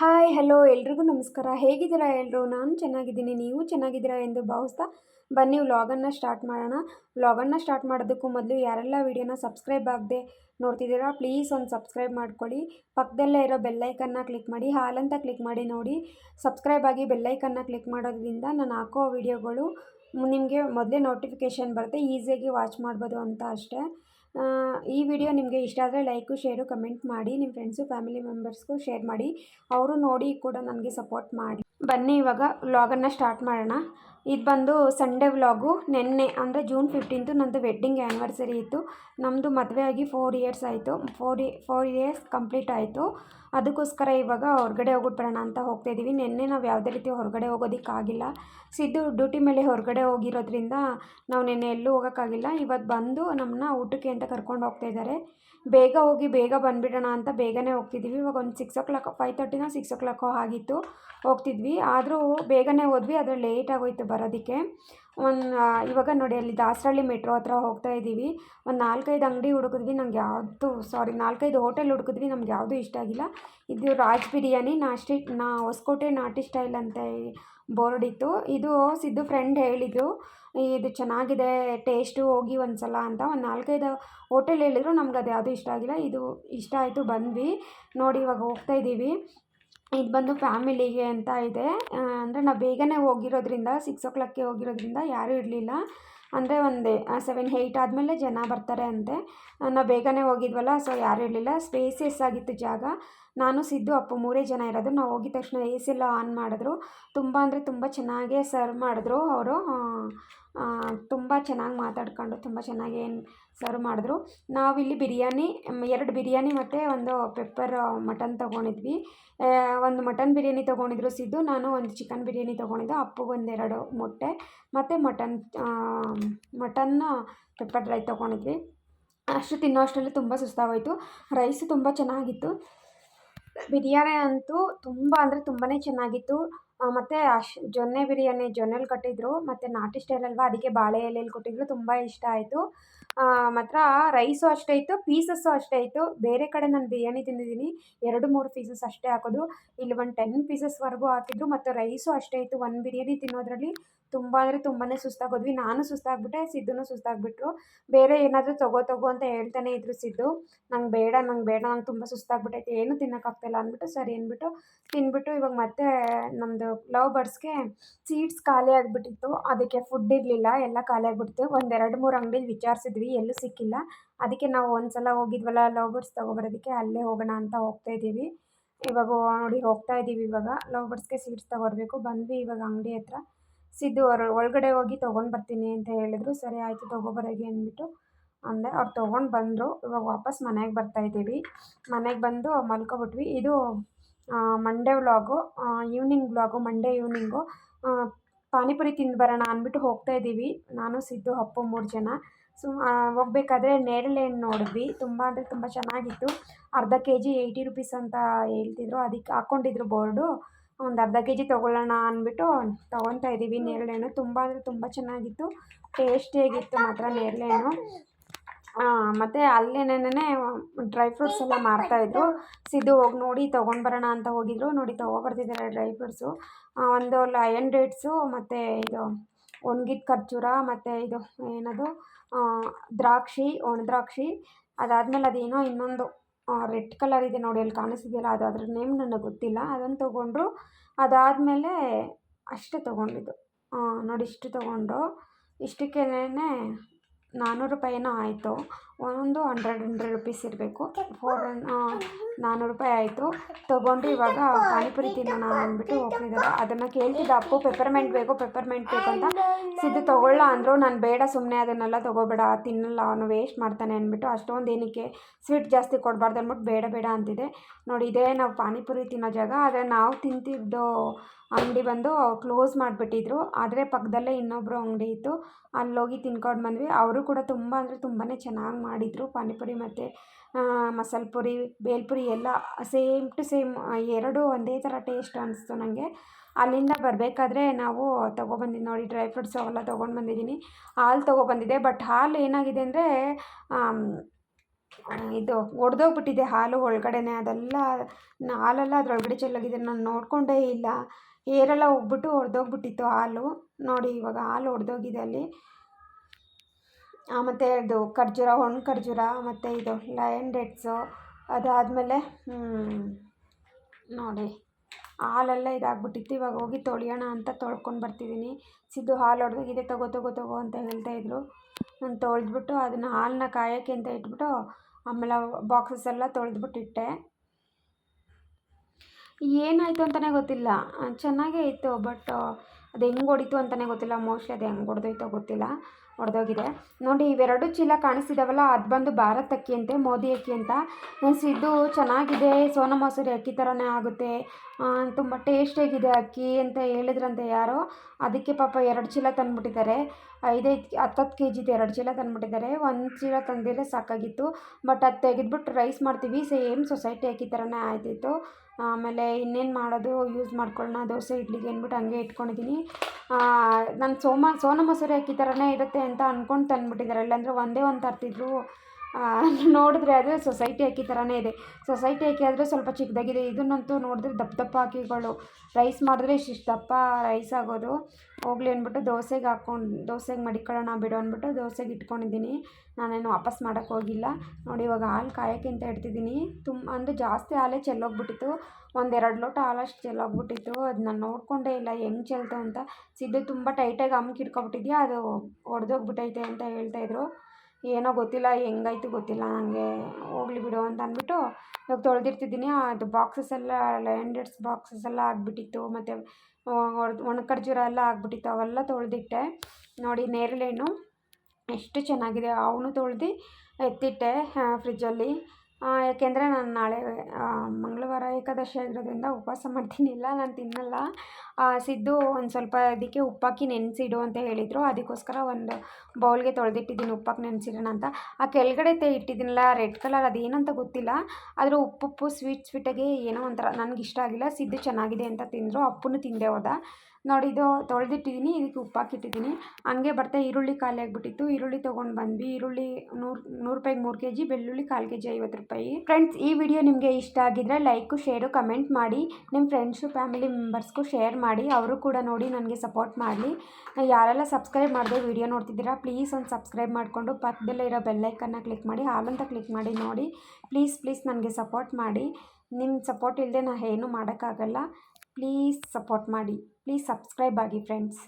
Hi hello ಎಲ್ರಿಗೂ ನಮಸ್ಕಾರ. ಹೇಗಿದ್ದೀರಾ ಎಲ್ಲರೂ ನಾನು ಚೆನ್ನಾಗಿದ್ದೀನಿ. ನೀವು ಚೆನ್ನಾಗಿದ್ದೀರಾ ಎಂದು ಭಾವಿಸ್ತಾ ಬನ್ನಿ, ವ್ಲಾಗನ್ನು ಸ್ಟಾರ್ಟ್ ಮಾಡೋಣ. ವ್ಲಾಗನ್ನು ಸ್ಟಾರ್ಟ್ ಮಾಡೋದಕ್ಕೂ ಮೊದಲು ಯಾರೆಲ್ಲ ವೀಡಿಯೋನ ಸಬ್ಸ್ಕ್ರೈಬ್ ಆಗದೆ ನೋಡ್ತಿದ್ದೀರಾ, ಪ್ಲೀಸ್ ಒಂದು ಸಬ್ಸ್ಕ್ರೈಬ್ ಮಾಡ್ಕೊಳ್ಳಿ. ಪಕ್ಕದಲ್ಲೇ ಇರೋ ಬೆಲ್ಲೈಕನ್ನ ಕ್ಲಿಕ್ ಮಾಡಿ, ಹಾಲಂತ ಕ್ಲಿಕ್ ಮಾಡಿ ನೋಡಿ. ಸಬ್ಸ್ಕ್ರೈಬ್ ಆಗಿ ಬೆಲ್ಲೈಕನ್ನ ಕ್ಲಿಕ್ ಮಾಡೋದ್ರಿಂದ ನಾನು ಹಾಕೋ ವೀಡಿಯೋಗಳು ನಿಮಗೆ ಮೊದಲೇ ನೋಟಿಫಿಕೇಷನ್ ಬರುತ್ತೆ, ಈಸಿಯಾಗಿ ವಾಚ್ ಮಾಡ್ಬೋದು ಅಂತ ಅಷ್ಟೇ. ಈ ವಿಡಿಯೋ ನಿಮಗೆ ಇಷ್ಟ ಆದರೆ ಲೈಕು, ಶೇರು, ಕಮೆಂಟ್ ಮಾಡಿ ನಿಮ್ಮ ಫ್ರೆಂಡ್ಸು, ಫ್ಯಾಮಿಲಿ ಮೆಂಬರ್ಸ್ಗೂ ಶೇರ್ ಮಾಡಿ. ಅವರು ನೋಡಿ ಕೂಡ ನನಗೆ ಸಪೋರ್ಟ್ ಮಾಡಿ. ಬನ್ನಿ ಇವಾಗ ವ್ಲಾಗನ್ನು ಸ್ಟಾರ್ಟ್ ಮಾಡೋಣ. ಇದು ಬಂದು ಸಂಡೇ ವ್ಲಾಗು. ನಿನ್ನೆ, ಅಂದರೆ ಜೂನ್ ಫಿಫ್ಟೀನ್ತು ನಂದು ವೆಡ್ಡಿಂಗ್ ಆ್ಯನಿವರ್ಸರಿ ಇತ್ತು. ನಮ್ಮದು ಮದುವೆ ಆಗಿ ಫೋರ್ ಇಯರ್ಸ್ ಆಯಿತು. ಫೋರ್ ಫೋರ್ ಇಯರ್ಸ್ ಕಂಪ್ಲೀಟ್ ಆಯಿತು. ಅದಕ್ಕೋಸ್ಕರ ಇವಾಗ ಹೊರಗಡೆ ಹೋಗ್ಬಿಟ್ಟು ಬರೋಣ ಅಂತ ಹೋಗ್ತಾ ಇದ್ದೀವಿ ನಿನ್ನೆ ನಾವು ಯಾವುದೇ ರೀತಿ ಹೊರಗಡೆ ಹೋಗೋದಕ್ಕಾಗಿಲ್ಲ. ಸಿದ್ದು ಡ್ಯೂಟಿ ಮೇಲೆ ಹೊರಗಡೆ ಹೋಗಿರೋದ್ರಿಂದ ನಾವು ನಿನ್ನೆ ಎಲ್ಲೂ ಹೋಗೋಕ್ಕಾಗಿಲ್ಲ. ಇವತ್ತು ಬಂದು ನಮ್ಮನ್ನ ಊಟಕ್ಕೆ ಅಂತ ಕರ್ಕೊಂಡು ಹೋಗ್ತಾ ಇದ್ದಾರೆ ಬೇಗ ಹೋಗಿ ಬೇಗ ಬಂದುಬಿಡೋಣ ಅಂತ ಬೇಗನೆ ಹೋಗ್ತಿದ್ವಿ. ಇವಾಗ ಒಂದು ಸಿಕ್ಸ್ ಓ ಕ್ಲಾಕ್ ಫೈವ್ ತರ್ಟಿನ ಸಿಕ್ಸ್ ಓ ಕ್ಲಾಕೋ ಆಗಿತ್ತು. ಹೋಗ್ತಿದ್ವಿ. ಆದರೂ ಬೇಗನೆ ಹೋದ್ವಿ. ಆದರೆ ಲೇಟ್ ಆಗೋಯ್ತು ಬರೋದಕ್ಕೆ. ಒಂದು ಇವಾಗ ನೋಡಿ ಅಲ್ಲಿ ದಾಸರಳ್ಳಿ ಮೆಟ್ರೋ ಹತ್ರ ಹೋಗ್ತಾ ಇದ್ದೀವಿ. ಒಂದು ನಾಲ್ಕೈದು ಅಂಗಡಿ ಹುಡುಕಿದ್ವಿ, ನಂಗೆ ಯಾವುದು, ಸಾರಿ, ನಾಲ್ಕೈದು ಹೋಟೆಲ್ ಹುಡುಕಿದ್ವಿ, ನಮ್ಗೆ ಯಾವುದೂ ಇಷ್ಟ ಆಗಿಲ್ಲ. ಇದು ರಾಜ್ ಬಿರಿಯಾನಿ, ನಾ ನಾಷ್ಟಿ ನಾ ಹೊಸಕೋಟೆ ನಾಟಿ ಸ್ಟೈಲ್ ಅಂತ ಬೋರ್ಡ್ ಇತ್ತು. ಇದು ಸಿದ್ದು ಫ್ರೆಂಡ್ ಹೇಳಿದರು, ಇದು ಚೆನ್ನಾಗಿದೆ, ಟೇಸ್ಟು ಹೋಗಿ ಒಂದು ಸಲ ಅಂತ. ಒಂದು ನಾಲ್ಕೈದು ಹೋಟೆಲ್ ಹೇಳಿದ್ರು, ನಮ್ಗೆ ಅದು ಯಾವುದೂ ಇಷ್ಟ ಆಗಿಲ್ಲ. ಇದು ಇಷ್ಟ ಆಯಿತು, ಬಂದ್ವಿ. ನೋಡಿ ಇವಾಗ ಹೋಗ್ತಾ ಇದ್ದೀವಿ. ಇದು ಬಂದು ಫ್ಯಾಮಿಲಿಗೆ ಅಂತ ಇದೆ. ಅಂದರೆ ನಾವು ಬೇಗನೆ ಹೋಗಿರೋದ್ರಿಂದ ಸಿಕ್ಸ್ ಓ ಕ್ಲಾಕ್ಗೆ ಹೋಗಿರೋದ್ರಿಂದ ಯಾರೂ ಇರಲಿಲ್ಲ. ಅಂದರೆ ಒಂದು ಸೆವೆನ್ ಏಯ್ಟ್ ಆದಮೇಲೆ ಜನ ಬರ್ತಾರೆ ಅಂತೆ. ನಾವು ಬೇಗನೆ ಹೋಗಿದ್ವಲ್ಲ ಸೊ ಯಾರೂ ಇರಲಿಲ್ಲ. ಸ್ಪೇಸಿಯಸ್ ಆಗಿತ್ತು ಜಾಗ. ನಾನು, ಸಿದ್ದು, ಅಪ್ಪು ಮೂರೇ ಜನ ಇರೋದು. ನಾವು ಹೋಗಿದ ತಕ್ಷಣ ಎ ಸಿ ಎಲ್ಲ ಆನ್ ಮಾಡಿದ್ರು. ತುಂಬ ಅಂದರೆ ತುಂಬ ಚೆನ್ನಾಗೇ ಸರ್ವ್ ಮಾಡಿದ್ರು ಅವರು. ತುಂಬ ಚೆನ್ನಾಗಿ ಮಾತಾಡ್ಕೊಂಡು, ತುಂಬ ಚೆನ್ನಾಗಿ ಸರ್ವ್ ಮಾಡಿದ್ರು. ನಾವಿಲ್ಲಿ ಬಿರಿಯಾನಿ ಎರಡು ಬಿರಿಯಾನಿ ಮತ್ತು ಒಂದು ಪೆಪ್ಪರ್ ಮಟನ್ ತೊಗೊಂಡಿದ್ವಿ. ಒಂದು ಮಟನ್ ಬಿರಿಯಾನಿ ತೊಗೊಂಡಿದ್ರು ಸಿದ್ದು, ನಾನು ಒಂದು ಚಿಕನ್ ಬಿರಿಯಾನಿ ತೊಗೊಂಡಿದ್ದು ಅಪ್ಪುಗೆ ಒಂದೆರಡು ಮೊಟ್ಟೆ, ಮತ್ತು ಮಟನ್ ಮಟನ್ ಪೆಪ್ಪರ್ ಡ್ರೈ ತೊಗೊಂಡಿದ್ವಿ. ಅಷ್ಟು ತಿನ್ನೋ ಅಷ್ಟರಲ್ಲಿ ತುಂಬ ಸುಸ್ತಾಗೋಯಿತು. ರೈಸು ತುಂಬ ಚೆನ್ನಾಗಿತ್ತು. ಬಿರಿಯಾನಿ ಅಂತೂ ತುಂಬ ಅಂದರೆ ತುಂಬಾ ಚೆನ್ನಾಗಿತ್ತು. ಮತ್ತು ಅಶ್ ಜೊನ್ನೆ ಬಿರಿಯಾನಿ ಜೊನ್ನೆಲಿ ಕಟ್ಟಿದ್ರು, ಮತ್ತು ನಾಟಿ ಸ್ಟೈಲ್ ಅಲ್ವಾ, ಅದಕ್ಕೆ ಬಾಳೆ ಎಲೆಯಲ್ಲಿ ಕೊಟ್ಟಿದ್ರು, ತುಂಬ ಇಷ್ಟ ಆಯಿತು. ಮಾತ್ರ ರೈಸು ಅಷ್ಟೇ ಇತ್ತು ಪೀಸಸ್ಸು ಅಷ್ಟೇ ಇತ್ತು. ಬೇರೆ ಕಡೆ ನಾನು ಬಿರಿಯಾನಿ ತಿಂದಿದ್ದೀನಿ, ಎರಡು, ಮೂರು ಪೀಸಸ್ ಅಷ್ಟೇ ಹಾಕೋದು. ಇಲ್ಲಿ ಒಂದು ಟೆನ್ ಪೀಸಸ್ವರೆಗೂ ಹಾಕಿದ್ರು, ಮತ್ತು ರೈಸು ಅಷ್ಟೇ ಇತ್ತು, ಒಂದು ಬಿರಿಯಾನಿ ತಿನ್ನೋದ್ರಲ್ಲಿ ತುಂಬ ಅಂದರೆ ತುಂಬಾ ಸುಸ್ತಾಗೋದ್ವಿ. ನಾನು ಸುಸ್ತಾಗ್ಬಿಟ್ಟೆ, ಸಿದ್ದುನು ಸುಸ್ತಾಗ್ಬಿಟ್ರು. ಬೇರೆ ಏನಾದರೂ ತಗೋ ತಗೋ ಅಂತ ಹೇಳ್ತಾನೆ ಇದ್ರು ಸಿದ್ದು. ನಂಗೆ ಬೇಡ ನಂಗೆ ಬೇಡ, ನಂಗೆ ತುಂಬ ಸುಸ್ತಾಗ್ಬಿಟ್ಟೈತೆ, ಏನು ತಿನ್ನೋಕ್ಕಾಗ್ತಾಯಿಲ್ಲ ಅಂದ್ಬಿಟ್ಟು ಸರಿ ಅಂದ್ಬಿಟ್ಟು ತಿನ್ಬಿಟ್ಟು ಇವಾಗ ಮತ್ತೆ ನಮ್ಮದು ಲವ್ ಬರ್ಡ್ಸ್ಗೆ ಸೀಟ್ಸ್ ಖಾಲಿ ಆಗಿಬಿಟ್ಟಿತ್ತು. ಅದಕ್ಕೆ ಫುಡ್ ಇರಲಿಲ್ಲ, ಎಲ್ಲ ಖಾಲಿ ಆಗಿಬಿಡ್ತು. ಒಂದೆರಡು ಮೂರು ಅಂಗಡಿಲಿ ವಿಚಾರಿಸಿದ್ವಿ, ಎಲ್ಲೂ ಸಿಕ್ಕಿಲ್ಲ. ಅದಕ್ಕೆ ನಾವು ಒಂದು ಸಲ ಹೋಗಿದ್ವಲ್ಲ ಲವ್ ಬರ್ಡ್ಸ್ ತೊಗೊಬರೋದಕ್ಕೆ, ಅಲ್ಲೇ ಹೋಗೋಣ ಅಂತ ಹೋಗ್ತಾ ಇದ್ದೀವಿ. ಇವಾಗ ನೋಡಿ ಹೋಗ್ತಾ ಇದ್ದೀವಿ ಇವಾಗ. ಲವ್ ಬರ್ಡ್ಸ್ಗೆ ಸೀಟ್ಸ್ ತೊಗೊಬರ್ಬೇಕು ಬಂದ್ವಿ ಇವಾಗ ಅಂಗಡಿ ಹತ್ರ. ಸಿದ್ದು ಅವರು ಒಳಗಡೆ ಹೋಗಿ ತೊಗೊಂಡು ಬರ್ತೀನಿ ಅಂತ ಹೇಳಿದ್ರು. ಸರಿ ಆಯಿತು ತೊಗೊಬರೋಗಿ ಅಂದ್ಬಿಟ್ಟು ಅಂದೆ. ಅವ್ರು ತೊಗೊಂಡು ಬಂದರು. ಇವಾಗ ವಾಪಸ್ ಮನೆಗೆ ಬರ್ತಾ ಇದ್ದೀವಿ. ಮನೆಗೆ ಬಂದು ಮಲ್ಕೊಬಿಟ್ವಿ. ಇದು Monday vlog evening vlog Monday evening panipuri ತಿಂದು ಬರೋಣ ಅಂದ್ಬಿಟ್ಟು ಹೋಗ್ತಾ ಇದ್ದೀವಿ. ನಾನು, ಸಿದ್ದು, ಅಪ್ಪು ಮೂರು ಜನ. ಸೊ ಹೋಗ್ಬೇಕಾದ್ರೆ ನೇರಳೆ ಹಣ್ಣು ನೋಡಿದ್ವಿ. ತುಂಬ ಅಂದರೆ ತುಂಬ ಚೆನ್ನಾಗಿತ್ತು. ಅರ್ಧ ಕೆ ಜಿ ಏಯ್ಟಿ ರುಪೀಸ್ ಅಂತ ಹೇಳ್ತಿದ್ರು. ಅದಕ್ಕೆ ಹಾಕ್ಕೊಂಡಿದ್ರು ಬೋರ್ಡು. ಒಂದು ಅರ್ಧ ಕೆ ಜಿ ತೊಗೊಳ್ಳೋಣ ಅಂದ್ಬಿಟ್ಟು ತೊಗೊತಾ ಇದ್ದೀವಿ. ನೇರಳೆ ಹಣ್ಣು ತುಂಬ ಅಂದರೆ ತುಂಬ ಚೆನ್ನಾಗಿತ್ತು. ಟೇಸ್ಟಿಯಾಗಿತ್ತು ಮಾತ್ರ ನೇರಳೆ ಹಣ್ಣು ಮತ್ತು ಅಲ್ಲೇನೇನೆ ಡ್ರೈ ಫ್ರೂಟ್ಸ್ ಎಲ್ಲ ಮಾರ್ತಾಯಿದ್ರು ಸಿದ್ದು ಹೋಗಿ ನೋಡಿ ತೊಗೊಂಡು ಬರೋಣ ಅಂತ ಹೋಗಿದ್ರು. ನೋಡಿ ತೊಗೊಬರ್ತಿದ್ದಾರೆ ಡ್ರೈ ಫ್ರೂಟ್ಸು ಒಂದು ಲಯನ್ ಡೇಟ್ಸು ಮತ್ತು ಇದು ಒಣಗಿದ ಖರ್ಜೂರ, ಮತ್ತು ಇದು ಏನದು? ದ್ರಾಕ್ಷಿ, ಒಣ ದ್ರಾಕ್ಷಿ. ಅದಾದಮೇಲೆ ಅದೇನೋ ಇನ್ನೊಂದು ರೆಡ್ ಕಲರ್ ಇದೆ ನೋಡಿ ಅಲ್ಲಿ ಕಾಣಿಸ್ತಿದೆಯಲ್ಲ, ಅದು ಅದ್ರ ನೇಮ್ ನನಗೆ ಗೊತ್ತಿಲ್ಲ. ಅದನ್ನು ತೊಗೊಂಡ್ರು, ಅದಾದಮೇಲೆ ಅಷ್ಟೇ ತೊಗೊಂಡಿದ್ದು. ನೋಡಿ ಇಷ್ಟು ತೊಗೊಂಡು, ಇಷ್ಟಕ್ಕೇನೆ ನಾನ್ನೂರು ರೂಪಾಯಿ ಆಯಿತು. ಒಂದು ಹಂಡ್ರೆಡ್ ಹಂಡ್ರೆಡ್ ರುಪೀಸ್ ಇರಬೇಕು. ಫೋರ್ ನಾನ್ನೂರು ರೂಪಾಯಿ ಆಯಿತು. ತೊಗೊಂಡು ಇವಾಗ ಪಾನಿಪುರಿ ತಿನ್ನೋಣ ಅಂದ್ಬಿಟ್ಟು ಹೋಗ್ತಿದ್ದಾರೆ ಅದನ್ನು ಕೇಳ್ತಿದ್ದ ಅಪ್ಪು ಪೆಪ್ಪರ್ಮೆಂಟ್ ಬೇಕು ಪೆಪ್ಪರ್ಮೆಂಟ್ ಬೇಕು ಅಂತ. ಸಿದ್ದು, ತೊಗೊಳ್ಳ ಅಂದರು, ನಾನು ಬೇಡ ಸುಮ್ಮನೆ ಅದನ್ನೆಲ್ಲ ತೊಗೋಬೇಡ, ತಿನ್ನಲ್ಲ, ಅವನು ವೇಸ್ಟ್ ಮಾಡ್ತಾನೆ ಅಂದ್ಬಿಟ್ಟು ಅಷ್ಟೊಂದು ಏನಕ್ಕೆ ಸ್ವೀಟ್ ಜಾಸ್ತಿ ಕೊಡಬಾರ್ದು ಅಂದ್ಬಿಟ್ಟು ಬೇಡ ಬೇಡ ಅಂತಿದೆ. ನೋಡಿ, ಇದೇ ನಾವು ಪಾನಿಪುರಿ ತಿನ್ನೋ ಜಾಗ, ಆದರೆ ನಾವು ತಿಂತಿದ್ದು ಅಂಗಡಿ ಬಂದು ಕ್ಲೋಸ್ ಮಾಡಿಬಿಟ್ಟಿದ್ರು. ಆದರೆ ಪಕ್ಕದಲ್ಲೇ ಇನ್ನೊಬ್ಬರು ಅಂಗಡಿ ಇತ್ತು. ಅಲ್ಲೋಗಿ ತಿನ್ಕೊಂಡು ಬಂದ್ವಿ. ಅವರು ಕೂಡ ತುಂಬ ಅಂದರೆ ತುಂಬಾ ಚೆನ್ನಾಗಿ ಮಾಡಿದರು ಪಾನಿಪುರಿ ಮತ್ತು ಮಸಾಲೆ ಪುರಿ ಬೇಲ್ಪುರಿ ಎಲ್ಲ ಸೇಮ್ ಟು ಸೇಮ್ ಎರಡೂ ಒಂದೇ ಥರ ಟೇಸ್ಟ್ ಅನಿಸ್ತು ನನಗೆ ಅಲ್ಲಿಂದ ಬರಬೇಕಾದ್ರೆ ನಾವು ತೊಗೊಬಂದಿದ್ದು ನೋಡಿ, ಡ್ರೈ ಫ್ರೂಟ್ಸ್ ಅವೆಲ್ಲ ತೊಗೊಂಡು ಬಂದಿದ್ದೀನಿ. ಹಾಲು ತೊಗೊಬಂದಿದ್ದೆ ಬಟ್ ಹಾಲು ಏನಾಗಿದೆ ಅಂದರೆ ಇದು ಒಡೆದೋಗ್ಬಿಟ್ಟಿದೆ ಹಾಲು ಒಳಗಡೆನೆ. ಅದೆಲ್ಲ ಹಾಲೆಲ್ಲ ಅದರೊಳಗಡೆ ಚೆಲ್ಲೋಗಿದೆ, ನಾನು ನೋಡಿಕೊಂಡೇ ಇಲ್ಲ. ಏರೆಲ್ಲ ಹೋಗ್ಬಿಟ್ಟು ಒಡೆದೋಗ್ಬಿಟ್ಟಿತ್ತು ಹಾಲು. ನೋಡಿ, ಇವಾಗ ಹಾಲು ಒಡೆದೋಗಿದೆ ಅಲ್ಲಿ. ಮತ್ತು ಇದು ಖರ್ಜೂರ ಒಣ ಖರ್ಜೂರ, ಮತ್ತು ಇದು ಲಯನ್ ಡೇಟ್ಸು ಅದಾದಮೇಲೆ ನೋಡಿ, ಹಾಲೆಲ್ಲ ಇದಾಗ್ಬಿಟ್ಟಿತ್ತು. ಇವಾಗ ಹೋಗಿ ತೊಳೆಯೋಣ ಅಂತ ತೊಳ್ಕೊಂಡು ಬರ್ತಿದ್ದೀನಿ. ಸಿದ್ದು ಹಾಲು ಹೊಡೆದೋಗಿದೆ ತಗೋ ತಗೋ ತಗೋ ಅಂತ ಹೇಳ್ತಾಯಿದ್ರು ನಾನು ತೊಳೆದ್ಬಿಟ್ಟು ಅದನ್ನು ಹಾಲನ್ನ ಕಾಯೋಕ್ಕೆ ಅಂತ ಇಟ್ಬಿಟ್ಟು, ಆಮೇಲೆ ಬಾಕ್ಸಸ್ ಎಲ್ಲ ತೊಳೆದ್ಬಿಟ್ಟಿಟ್ಟೆ. ಏನಾಯಿತು ಅಂತಲೇ ಗೊತ್ತಿಲ್ಲ. ಚೆನ್ನಾಗೇ ಇತ್ತು ಬಟ್ ಅದು ಹೆಂಗೆ ಹೊಡಿತು ಅಂತಲೇ ಗೊತ್ತಿಲ್ಲ. ಮೋಸ್ಟ್ಲಿ ಅದು ಹೆಂಗೆ ಹೊಡೆದೋಯ್ತೋ ಗೊತ್ತಿಲ್ಲ. ಹೊಡೆದೋಗಿದೆ. ನೋಡಿ, ಇವೆರಡು ಚೀಲ ಕಾಣಿಸ್ತಿದ್ದಾವಲ್ಲ ಅದು ಬಂದು ಭಾರತ್ ಅಕ್ಕಿ ಅಂತೆ ಮೋದಿ ಅಕ್ಕಿ ಅಂತ ಮೀನ್ಸ್ ಇದು ಚೆನ್ನಾಗಿದೆ. ಸೋನಾ ಮಸೂರಿ ಅಕ್ಕಿ ಥರನೇ ಆಗುತ್ತೆ. ತುಂಬ ಟೇಸ್ಟಿಯಾಗಿದೆ ಅಕ್ಕಿ ಅಂತ ಹೇಳಿದ್ರಂತೆ ಯಾರೋ. ಅದಕ್ಕೆ ಪಾಪ ಎರಡು ಚೀಲ ತಂದುಬಿಟ್ಟಿದ್ದಾರೆ. ಐದೈದು ಹತ್ತತ್ತು ಕೆ ಜಿದು ಎರಡು ಚೀಲ ತಂದುಬಿಟ್ಟಿದ್ದಾರೆ. ಒಂದು ಚೀಲ ತಂದಿದ್ರೆ ಸಾಕಾಗಿತ್ತು. ಬಟ್ ಅದು ತೆಗೆದ್ಬಿಟ್ಟು ರೈಸ್ ಮಾಡ್ತೀವಿ. ಸೇಮ್ ಸೊಸೈಟಿ ಅಕ್ಕಿ ಥರನೇ ಆಯ್ತಿತ್ತು. ಆಮೇಲೆ ಇನ್ನೇನು ಮಾಡೋದು ಯೂಸ್ ಮಾಡ್ಕೊಳ್ಳೋಣ ದೋಸೆ, ಇಡ್ಲಿಗೆ ಅಂದ್ಬಿಟ್ಟು ಹಂಗೆ ಇಟ್ಕೊಂಡಿದ್ದೀನಿ ನಾನು ಸೋಮ ಸೋನಾ ಮಸೂರಿ ಅಕ್ಕಿ ಥರನೇ ಇರುತ್ತೆ ಅಂತ ಅಂದ್ಕೊಂಡು ತಂದುಬಿಟ್ಟಿದ್ದಾರೆ ಇಲ್ಲಾಂದರೆ ಒಂದೇ ಒಂದು ತರ್ತಿದ್ರು. ನೋಡಿದ್ರೆ ಅದು ಸೊಸೈಟಿ ಅಕ್ಕಿ ಥರನೇ ಇದೆ. ಸೊಸೈಟಿ ಅಕ್ಕಿ ಆದರೆ ಸ್ವಲ್ಪ ಚಿಕ್ಕದಾಗಿದೆ. ಇದನ್ನಂತೂ ನೋಡಿದ್ರೆ ದಪ್ಪ ದಪ್ಪ ಅಕ್ಕಿಗಳು. ರೈಸ್ ಮಾಡಿದ್ರೆ ಇಷ್ಟು ದಪ್ಪ ರೈಸ್ ಆಗೋದು. ಹೋಗ್ಲಿ ಅಂದ್ಬಿಟ್ಟು ದೋಸೆಗೆ ಹಾಕ್ಕೊಂಡು, ದೋಸೆಗೆ ಮಡಿಕೊಳ್ಳೋಣ ಬಿಡು ಅಂದ್ಬಿಟ್ಟು ದೋಸೆಗೆ ಇಟ್ಕೊಂಡಿದ್ದೀನಿ. ನಾನೇನು ವಾಪಸ್ ಮಾಡೋಕ್ಕೆ ಹೋಗಿಲ್ಲ. ನೋಡಿ ಇವಾಗ ಹಾಲು ಕಾಯೋಕ್ಕೆ ಅಂತ ಇಡ್ತಿದ್ದೀನಿ. ತುಂಬ ಅಂದರೆ ಜಾಸ್ತಿ ಹಾಲೇ ಚೆಲ್ಲೋಗ್ಬಿಟ್ಟಿತ್ತು. ಒಂದೆರಡು ಲೋಟ ಹಾಲಷ್ಟು ಚೆಲ್ಲೋಗ್ಬಿಟ್ಟಿತ್ತು. ಅದು ನಾನು ನೋಡಿಕೊಂಡೇ ಇಲ್ಲ. ಹೆಂಗೆ ಚೆಲ್ತು ಅಂತ. ಸಿದ್ದು ತುಂಬ ಟೈಟಾಗಿ ಅಮ್ಮಕ್ಕೆ ಇಟ್ಕೊಬಿಟ್ಟಿದ್ಯಾ ಅದು ಒಡೆದೋಗ್ಬಿಟ್ಟೈತೆ ಅಂತ ಹೇಳ್ತಾಯಿದ್ರು ಏನೋ ಗೊತ್ತಿಲ್ಲ ಹೆಂಗಾಯ್ತು ಗೊತ್ತಿಲ್ಲ ನನಗೆ ಹೋಗ್ಲಿ ಬಿಡು ಅಂತ ಅಂದ್ಬಿಟ್ಟು ಇವಾಗ ತೊಳೆದಿರ್ತಿದ್ದೀನಿ. ಅದು ಬಾಕ್ಸಸ್ ಎಲ್ಲ ಲ್ಯಾಂಡೆಡ್ಸ್ ಬಾಕ್ಸಸ್ ಎಲ್ಲ ಆಗಿಬಿಟ್ಟಿತ್ತು, ಮತ್ತು ಒಣ ಖರ್ಜೂರ ಎಲ್ಲ ಆಗಿಬಿಟ್ಟಿತ್ತು, ಅವೆಲ್ಲ ತೊಳೆದಿಟ್ಟೆ. ನೋಡಿ, ನೇರಳೆ ಎಷ್ಟು ಚೆನ್ನಾಗಿದೆ. ಅವನು ತೊಳೆದು ಎತ್ತಿಟ್ಟೆ ಫ್ರಿಜ್ಜಲ್ಲಿ ಯಾಕೆಂದರೆ ನಾನು ನಾಳೆ ಮಂಗಳವಾರ ಏಕಾದಶಿ ಆಗಿರೋದ್ರಿಂದ ಉಪವಾಸ ಮಾಡ್ತೀನಿ. ಇಲ್ಲ, ನಾನು ತಿನ್ನಲ್ಲ. ಸಿದ್ದು ಒಂದು ಸ್ವಲ್ಪ ಅದಕ್ಕೆ ಉಪ್ಪಾಕಿ ನೆನೆಸಿಡು ಅಂತ ಹೇಳಿದರು. ಅದಕ್ಕೋಸ್ಕರ ಒಂದು ಬೌಲ್ಗೆ ತೊಳೆದಿಟ್ಟಿದ್ದೀನಿ. ಉಪ್ಪಾಕಿ ನೆನೆಸಿಡೋಣ ಅಂತ. ಆ, ಕೆಳಗಡೆ ತೆ ಇಟ್ಟಿದ್ದೀನಲ್ಲ, ರೆಡ್ ಕಲರ್ ಅದೇನಂತ ಗೊತ್ತಿಲ್ಲ. ಆದರೆ ಉಪ್ಪುಪ್ಪು ಉಪ್ಪು ಸ್ವೀಟ್ ಸ್ವೀಟಾಗಿ ಏನೋ ಒಂಥರ. ನನಗೆ ಇಷ್ಟ ಆಗಿಲ್ಲ. ಸಿದ್ದು ಚೆನ್ನಾಗಿದೆ ಅಂತ ತಿಂದರು. ಅಪ್ಪನೂ ತಿಂದೆ ಹೋದ. ನೋಡಿ ಇದು ತೊಳೆದಿಟ್ಟಿದ್ದೀನಿ, ಇದಕ್ಕೆ ಉಪ್ಪು ಹಾಕಿಟ್ಟಿದ್ದೀನಿ ಹಂಗೆ ಬರ್ತಾ ಈರುಳ್ಳಿ ಖಾಲಿ ಆಗಿಬಿಟ್ಟಿತ್ತು. ಈರುಳ್ಳಿ ತೊಗೊಂಡು ಬಂದ್ವಿ. ಈರುಳ್ಳಿ ನೂರು ನೂರು ರೂಪಾಯಿಗೆ ಮೂರು ಕೆ ಜಿ ಬೆಳ್ಳುಳ್ಳಿ ಕಾಲು ಕೆ ಜಿ ಐವತ್ತು ರೂಪಾಯಿ. ಫ್ರೆಂಡ್ಸ್ ಈ ವಿಡಿಯೋ ನಿಮಗೆ ಇಷ್ಟ ಆಗಿದ್ರೆ ಲೈಕು ಶೇರು ಕಮೆಂಟ್ ಮಾಡಿ. ನಿಮ್ಮ ಫ್ರೆಂಡ್ಸು ಫ್ಯಾಮಿಲಿ ಮೆಂಬರ್ಸ್ಗೂ ಶೇರ್ ಮಾಡಿ. ಅವರು ಕೂಡ ನೋಡಿ ನನಗೆ ಸಪೋರ್ಟ್ ಮಾಡಲಿ. ಯಾರೆಲ್ಲ ಸಬ್ಸ್ಕ್ರೈಬ್ ಮಾಡದೆ ವಿಡಿಯೋ ನೋಡ್ತಿದ್ದೀರಾ ಪ್ಲೀಸ್ ಒಂದು ಸಬ್ಸ್ಕ್ರೈಬ್ ಮಾಡಿಕೊಂಡು ಪಕ್ಕದಲ್ಲೇ ಇರೋ ಬೆಲ್ಲೈಕನ್ನ ಕ್ಲಿಕ್ ಮಾಡಿ ಹಾಲಂತ ಕ್ಲಿಕ್ ಮಾಡಿ ನೋಡಿ. ಪ್ಲೀಸ್ ಪ್ಲೀಸ್ ನನಗೆ ಸಪೋರ್ಟ್ ಮಾಡಿ. ನಿಮ್ಮ ಸಪೋರ್ಟ್ ಇಲ್ಲದೆ ನಾನು ಏನೂ ಮಾಡೋಕ್ಕಾಗಲ್ಲ. ಪ್ಲೀಸ್ ಸಪೋರ್ಟ್ ಮಾಡಿ. ಪ್ಲೀಸ್ ಸಬ್ಸ್ಕ್ರೈಬ್ ಆಗಿ ಫ್ರೆಂಡ್ಸ್